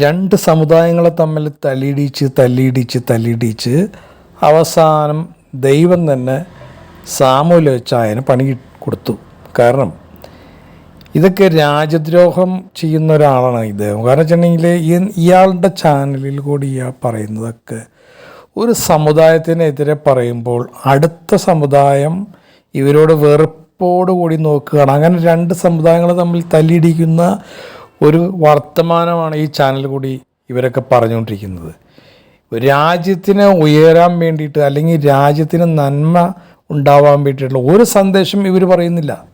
രണ്ട് സമുദായങ്ങളെ തമ്മിൽ തല്ലിയിടിച്ച് തല്ലിയിടിച്ച് തല്ലിയിടിച്ച് അവസാനം ദൈവം തന്നെ സാമൂല ചായന് പണി കൊടുത്തു. കാരണം ഇതൊക്കെ രാജ്യദ്രോഹം ചെയ്യുന്ന ഒരാളാണ് ഇദ്ദേഹം കാരണം വെച്ചിട്ടുണ്ടെങ്കിൽ ഈ- ഇയാളുടെ ചാനലിൽ കൂടി ഇയാൾ പറയുന്നതൊക്കെ ഒരു സമുദായത്തിനെതിരെ പറയുമ്പോൾ അടുത്ത സമുദായം ഇവരോട് വെറുപ്പോട് കൂടി നോക്കുകയാണ്. അങ്ങനെ രണ്ട് സമുദായങ്ങൾ തമ്മിൽ തല്ലിയിടിക്കുന്ന ഒരു വർത്തമാനമാണ് ഈ ചാനൽ കൂടി ഇവരൊക്കെ പറഞ്ഞുകൊണ്ടിരിക്കുന്നത്. രാജ്യത്തിന് ഉയരാൻ വേണ്ടിയിട്ട് അല്ലെങ്കിൽ രാജ്യത്തിന് നന്മ ഉണ്ടാവാൻ വേണ്ടിയിട്ടുള്ള ഒരു സന്ദേശം ഇവർ പറയുന്നില്ല.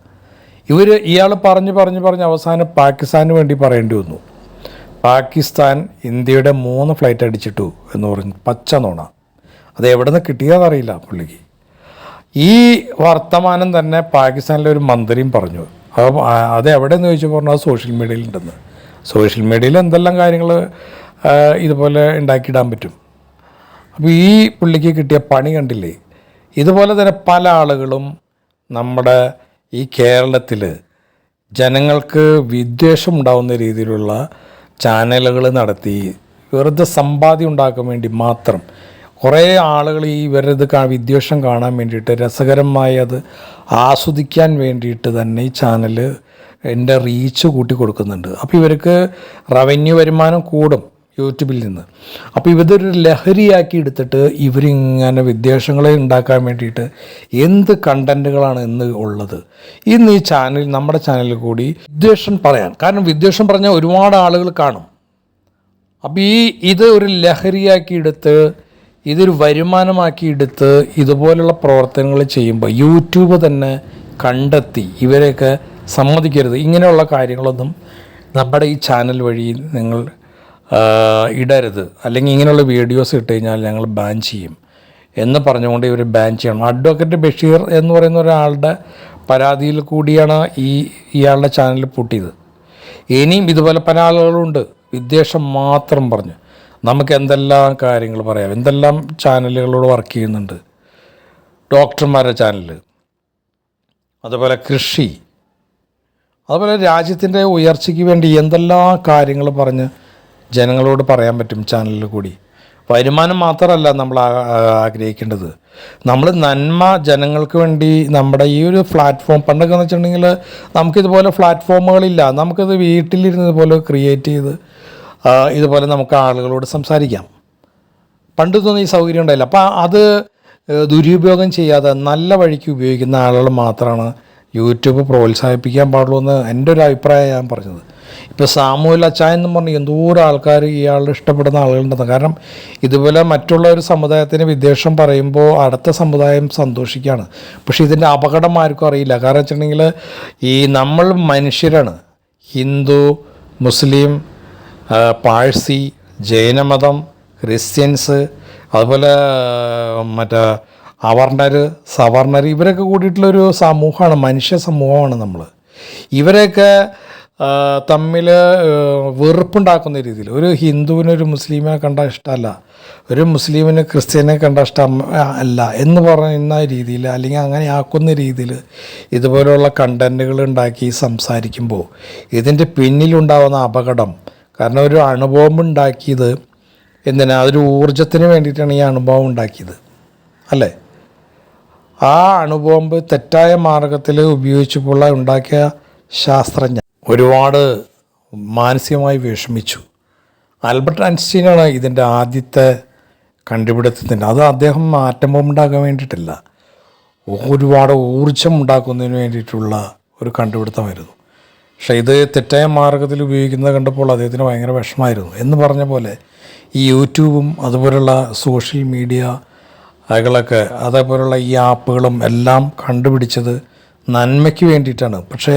ഇവർ ഇയാൾ പറഞ്ഞ് പറഞ്ഞ് പറഞ്ഞ് അവസാനം പാകിസ്ഥാന് വേണ്ടി പറയേണ്ടി വന്നു. പാകിസ്ഥാൻ ഇന്ത്യയുടെ മൂന്ന് ഫ്ലൈറ്റ് അടിച്ചിട്ടു എന്ന് പറഞ്ഞു പച്ച നോണ. അത് എവിടെ നിന്ന് കിട്ടിയതെന്നറിയില്ല പുള്ളിക്ക്. ഈ വർത്തമാനം തന്നെ പാകിസ്ഥാനിലെ ഒരു മന്ത്രിയും പറഞ്ഞു. അപ്പോൾ അത് എവിടെയെന്ന് ചോദിച്ചു പറഞ്ഞാൽ സോഷ്യൽ മീഡിയയിലുണ്ടെന്ന് സോഷ്യൽ മീഡിയയിൽ എന്തെല്ലാം കാര്യങ്ങൾ ഇതുപോലെ ഉണ്ടാക്കിയിടാൻ പറ്റും. അപ്പോൾ ഈ പുള്ളിക്ക് കിട്ടിയ പണി കണ്ടില്ലേ? ഇതുപോലെ തന്നെ പല ആളുകളും നമ്മുടെ ഈ കേരളത്തിൽ ജനങ്ങൾക്ക് വിദ്വേഷം ഉണ്ടാകുന്ന രീതിയിലുള്ള ചാനലുകൾ നടത്തി വെറുതെ സമ്പാദ്യം ഉണ്ടാക്കാൻ വേണ്ടി മാത്രം കുറേ ആളുകൾ ഈ ഇവരത് വിദ്വേഷം കാണാൻ വേണ്ടിയിട്ട് രസകരമായി അത് ആസ്വദിക്കാൻ വേണ്ടിയിട്ട് തന്നെ ഈ ചാനൽ എന്റെ റീച്ച് കൂട്ടി കൊടുക്കുന്നുണ്ട് അപ്പോൾ ഇവർക്ക് റവന്യൂ വരുമാനം കൂടും യൂട്യൂബിൽ നിന്ന്. അപ്പോൾ ഇവരൊരു ലഹരിയാക്കി എടുത്തിട്ട് ഇവരിങ്ങനെ വിദ്വേഷങ്ങളെ ഉണ്ടാക്കാൻ വേണ്ടിയിട്ട് എന്ത് കണ്ടന്റുകളാണ് ഇന്ന് ഉള്ളത്? ഇന്ന് ഈ ചാനൽ നമ്മുടെ ചാനലിൽ കൂടി വിദ്വേഷം പറയാൻ. കാരണം വിദ്വേഷം പറഞ്ഞാൽ ഒരുപാട് ആളുകൾ കാണും. അപ്പോൾ ഈ ഇത് ഒരു ലഹരിയാക്കി എടുത്ത് ഇതൊരു വരുമാനമാക്കി എടുത്ത് ഇതുപോലുള്ള പ്രവർത്തനങ്ങൾ ചെയ്യുമ്പോൾ യൂട്യൂബ് തന്നെ കണ്ടെത്തി ഇവരെയൊക്കെ സമ്മതിക്കരുത്. ഇങ്ങനെയുള്ള കാര്യങ്ങളൊന്നും നമ്മുടെ ഈ ചാനൽ വഴി നിങ്ങൾ ഇടരുത്. അല്ലെങ്കിൽ ഇങ്ങനെയുള്ള വീഡിയോസ് ഇട്ട് കഴിഞ്ഞാൽ ഞങ്ങൾ ബാൻ ചെയ്യും എന്ന് പറഞ്ഞുകൊണ്ട് ഇവർ ബാൻ ചെയ്യണം. അഡ്വക്കേറ്റ് ബഷീർ എന്ന് പറയുന്ന ഒരാളുടെ പരാതിയിൽ കൂടിയാണ് ഈ ഇയാളുടെ ചാനൽ പൂട്ടിയത്. ഇനിയും ഇതുപോലെ പല ആളുകളുണ്ട്. വിദ്വേഷം മാത്രം പറഞ്ഞ്. നമുക്ക് എന്തെല്ലാം കാര്യങ്ങൾ പറയാം? എന്തെല്ലാം ചാനലുകളോട് വർക്ക് ചെയ്യുന്നുണ്ട്? ഡോക്ടർമാരുടെ ചാനൽ അതുപോലെ കൃഷി. അതുപോലെ രാജ്യത്തിന്റെ ഉയർച്ചയ്ക്ക് വേണ്ടി എന്തെല്ലാം കാര്യങ്ങൾ പറഞ്ഞ് ജനങ്ങളോട് പറയാൻ പറ്റും ചാനലിൽ കൂടി? വരുമാനം മാത്രമല്ല നമ്മൾ ആഗ്രഹിക്കേണ്ടത്. നമ്മൾ നന്മ ജനങ്ങൾക്ക് വേണ്ടി നമ്മുടെ ഈ ഒരു പ്ലാറ്റ്ഫോം പണ്ടൊക്കെ എന്ന് വെച്ചിട്ടുണ്ടെങ്കിൽ നമുക്കിതുപോലെ പ്ലാറ്റ്ഫോമുകളില്ല നമുക്കിത് വീട്ടിലിരുന്നതുപോലെ ക്രിയേറ്റ് ചെയ്ത് ഇതുപോലെ നമുക്ക് ആളുകളോട് സംസാരിക്കാം. പണ്ട് തോന്നുന്ന ഈ സൗകര്യം ഉണ്ടായില്ല. അപ്പോൾ അത് ദുരുപയോഗം ചെയ്യാതെ നല്ല വഴിക്ക് ഉപയോഗിക്കുന്ന ആളുകൾ മാത്രമാണ് യൂട്യൂബ് പ്രോത്സാഹിപ്പിക്കാൻ പാടുള്ളൂ എന്ന് എന്റെ ഒരു അഭിപ്രായം ഞാൻ പറഞ്ഞത്. ഇപ്പോൾ സാമൂഹ്യ അച്ചായ എന്ന് പറഞ്ഞ് എന്തോരം ആൾക്കാർ ഇയാളുടെ ഇഷ്ടപ്പെടുന്ന ആളുകളുണ്ടെന്ന്. കാരണം ഇതുപോലെ മറ്റുള്ള ഒരു സമുദായത്തിന് വിദ്വേഷം പറയുമ്പോൾ അടുത്ത സമുദായം സന്തോഷിക്കുകയാണ് പക്ഷേ ഇതിന്റെ അപകടം ആർക്കും അറിയില്ല. കാരണം വെച്ചിട്ടുണ്ടെങ്കിൽ ഈ നമ്മൾ മനുഷ്യരാണ്. ഹിന്ദു മുസ്ലിം പാഴ്സി ജൈനമതം ക്രിസ്ത്യൻസ് അതുപോലെ മറ്റേ അവർണർ സവർണർ ഇവരൊക്കെ കൂടിയിട്ടുള്ളൊരു സമൂഹമാണ് മനുഷ്യ സമൂഹമാണ് നമ്മൾ ഇവരെയൊക്കെ തമ്മിൽ വെറുപ്പുണ്ടാക്കുന്ന രീതിയിൽ ഒരു ഹിന്ദുവിന് ഒരു മുസ്ലിമിനെ കണ്ട ഇഷ്ടമല്ല. ഒരു മുസ്ലിമിന് ക്രിസ്ത്യനെ കണ്ട ഇഷ്ടം അല്ല എന്ന് പറയുന്ന രീതിയിൽ അല്ലെങ്കിൽ അങ്ങനെ ആക്കുന്ന രീതിയിൽ ഇതുപോലെയുള്ള കണ്ടന്റുകൾ ഉണ്ടാക്കി സംസാരിക്കുമ്പോൾ ഇതിന്റെ പിന്നിലുണ്ടാകുന്ന അപകടം കാരണം ഒരു അണുബോംബ് ഉണ്ടാക്കിയത് എന്തിനാ? അതൊരു ഊർജത്തിന് വേണ്ടിയിട്ടാണ് ഈ അണുബോംബ് ഉണ്ടാക്കിയത് അല്ലേ? ആ അണുബോംബ് തെറ്റായ മാർഗത്തിൽ ഉപയോഗിച്ചപ്പോൾ ഉണ്ടാക്കിയ ശാസ്ത്രജ്ഞ ഒരുപാട് മാനസികമായി വിഷമിച്ചു. ആൽബർട്ട് ഐൻസ്റ്റീനാണ് ഇതിന്റെ ആദ്യത്തെ കണ്ടുപിടുത്തത്തിന്റെ അത് അദ്ദേഹം ആറ്റം ബോംബ് ഉണ്ടാക്കാൻ വേണ്ടിയിട്ടില്ല. ഒരുപാട് ഊർജം ഉണ്ടാക്കുന്നതിന് വേണ്ടിയിട്ടുള്ള ഒരു കണ്ടുപിടുത്തമായിരുന്നു. പക്ഷേ ഇത് തെറ്റായ മാർഗത്തിൽ ഉപയോഗിക്കുന്നത് കണ്ടപ്പോൾ അദ്ദേഹത്തിന് ഭയങ്കര വിഷമായിരുന്നു എന്ന് പറഞ്ഞ പോലെ ഈ യൂട്യൂബും അതുപോലുള്ള സോഷ്യൽ മീഡിയ അകളൊക്കെ അതേപോലുള്ള ഈ ആപ്പുകളും എല്ലാം കണ്ടുപിടിച്ചത് നന്മയ്ക്ക് വേണ്ടിയിട്ടാണ്. പക്ഷേ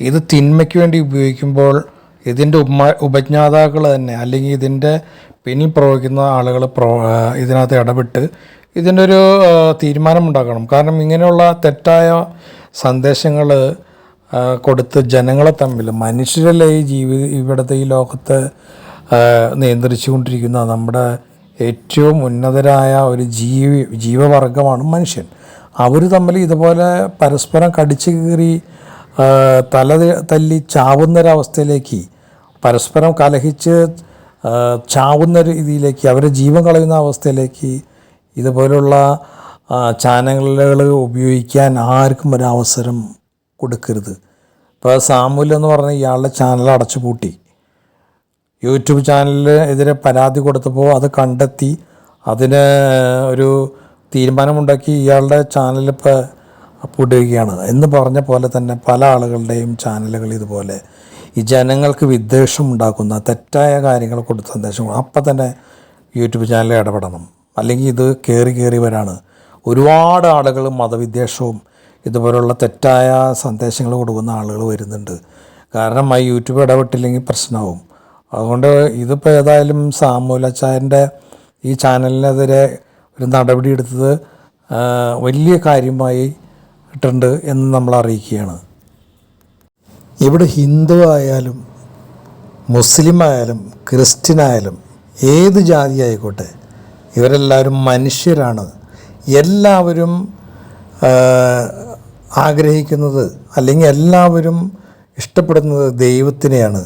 ഇത് തിന്മയ്ക്ക് വേണ്ടി ഉപയോഗിക്കുമ്പോൾ ഇതിന്റെ ഉപ ഉപജ്ഞാതാക്കൾ തന്നെ അല്ലെങ്കിൽ ഇതിന്റെ പിന്നിൽ പ്രവഹിക്കുന്ന ആളുകൾ പ്രോ ഇതിനകത്ത് ഇടപെട്ട് ഇതിന്റെ ഒരു തീരുമാനമുണ്ടാക്കണം കാരണം ഇങ്ങനെയുള്ള തെറ്റായ സന്ദേശങ്ങൾ കൊടുത്ത് ജനങ്ങളെ തമ്മിൽ മനുഷ്യരല്ലേ ഈ ജീവി ഇവിടുത്തെ ഈ ലോകത്ത് നിയന്ത്രിച്ചുകൊണ്ടിരിക്കുന്ന നമ്മുടെ ഏറ്റവും ഉന്നതരായ ഒരു ജീവി ജീവവർഗമാണ് മനുഷ്യൻ. അവർ തമ്മിൽ ഇതുപോലെ പരസ്പരം കടിച്ചു കീറി തല തല്ലി ചാവുന്നൊരവസ്ഥയിലേക്ക് പരസ്പരം കലഹിച്ച് ചാവുന്ന രീതിയിലേക്ക് അവരെ ജീവൻ കളയുന്ന അവസ്ഥയിലേക്ക് ഇതുപോലുള്ള ചാനലുകൾ ഉപയോഗിക്കാൻ ആർക്കും ഒരവസരം കൊടുക്കരുത്. ഇപ്പോൾ സാമുൽ എന്ന് പറഞ്ഞ ഇയാളുടെ ചാനൽ അടച്ചു പൂട്ടി. യൂട്യൂബ് ചാനലിന് എതിരെ പരാതി കൊടുത്തപ്പോൾ അത് കണ്ടെത്തി അതിന് ഒരു തീരുമാനമുണ്ടാക്കി ഇയാളുടെ ചാനൽ ഇപ്പോൾ പൂട്ടുകയാണ് എന്ന് പറഞ്ഞ പോലെ തന്നെ പല ആളുകളുടെയും ചാനലുകൾ ഇതുപോലെ ഈ ജനങ്ങൾക്ക് വിദ്വേഷം ഉണ്ടാക്കുന്ന തെറ്റായ കാര്യങ്ങൾ കൊടുത്ത സന്ദേശം. അപ്പം തന്നെ യൂട്യൂബ് ചാനലിൽ ഇടപെടണം. അല്ലെങ്കിൽ ഇത് കയറി കയറി വരാണ്. ഒരുപാട് ആളുകൾ മതവിദ്വേഷവും ഇതുപോലുള്ള തെറ്റായ സന്ദേശങ്ങൾ കൊടുക്കുന്ന ആളുകൾ വരുന്നുണ്ട്. കാരണം ആ യൂട്യൂബ് ഇടപെട്ടില്ലെങ്കിൽ പ്രശ്നമാവും. അതുകൊണ്ട് ഇതിപ്പോൾ ഏതായാലും സാമൂലച്ചായന്റെ ഈ ചാനലിനെതിരെ ഒരു നടപടി എടുത്തത് വലിയ കാര്യമായി ഇട്ടുണ്ട് എന്ന് നമ്മൾ അറിയിക്കുകയാണ്. ഇവിടെ ഹിന്ദു ആയാലും മുസ്ലിം ആയാലും ക്രിസ്ത്യൻ ആയാലും ഏത് ജാതി ആയിക്കോട്ടെ ഇവരെല്ലാവരും മനുഷ്യരാണ്. എല്ലാവരും ആഗ്രഹിക്കുന്നത് അല്ലെങ്കിൽ എല്ലാവരും ഇഷ്ടപ്പെടുന്നത് ദൈവത്തിനെയാണ്.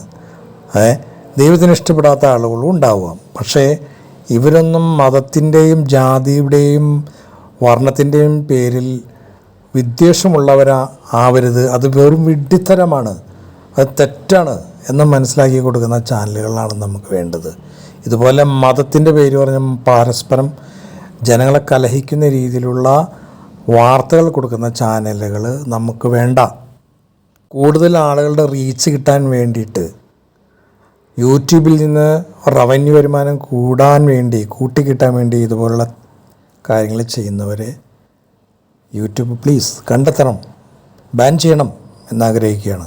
ദൈവത്തിന് ഇഷ്ടപ്പെടാത്ത ആളുകളും ഉണ്ടാവാം പക്ഷേ ഇവരൊന്നും മതത്തിന്റെയും ജാതിയുടെയും വർണത്തിന്റെയും പേരിൽ വിദ്വേഷമുള്ളവരാ ആവരുത്. അത് വെറും വിഡ്ഢിത്തരമാണ്. അത് തെറ്റാണ് എന്ന് മനസ്സിലാക്കി കൊടുക്കുന്ന ചാനലുകളാണ് നമുക്ക് വേണ്ടത്. ഇതുപോലെ മതത്തിന്റെ പേര് പറഞ്ഞ പരസ്പരം ജനങ്ങളെ കലഹിക്കുന്ന രീതിയിലുള്ള വാർത്തകൾ കൊടുക്കുന്ന ചാനലുകൾ നമുക്ക് വേണ്ട. കൂടുതൽ ആളുകളുടെ റീച്ച് കിട്ടാൻ വേണ്ടിയിട്ട് യൂട്യൂബിൽ നിന്ന് റവന്യൂ വരുമാനം കൂടാൻ വേണ്ടി കൂട്ടിക്കിട്ടാൻ വേണ്ടി ഇതുപോലുള്ള കാര്യങ്ങൾ ചെയ്യുന്നവരെ യൂട്യൂബ് പ്ലീസ് കണ്ടെത്തണം ബാൻ ചെയ്യണം എന്നാഗ്രഹിക്കുകയാണ്.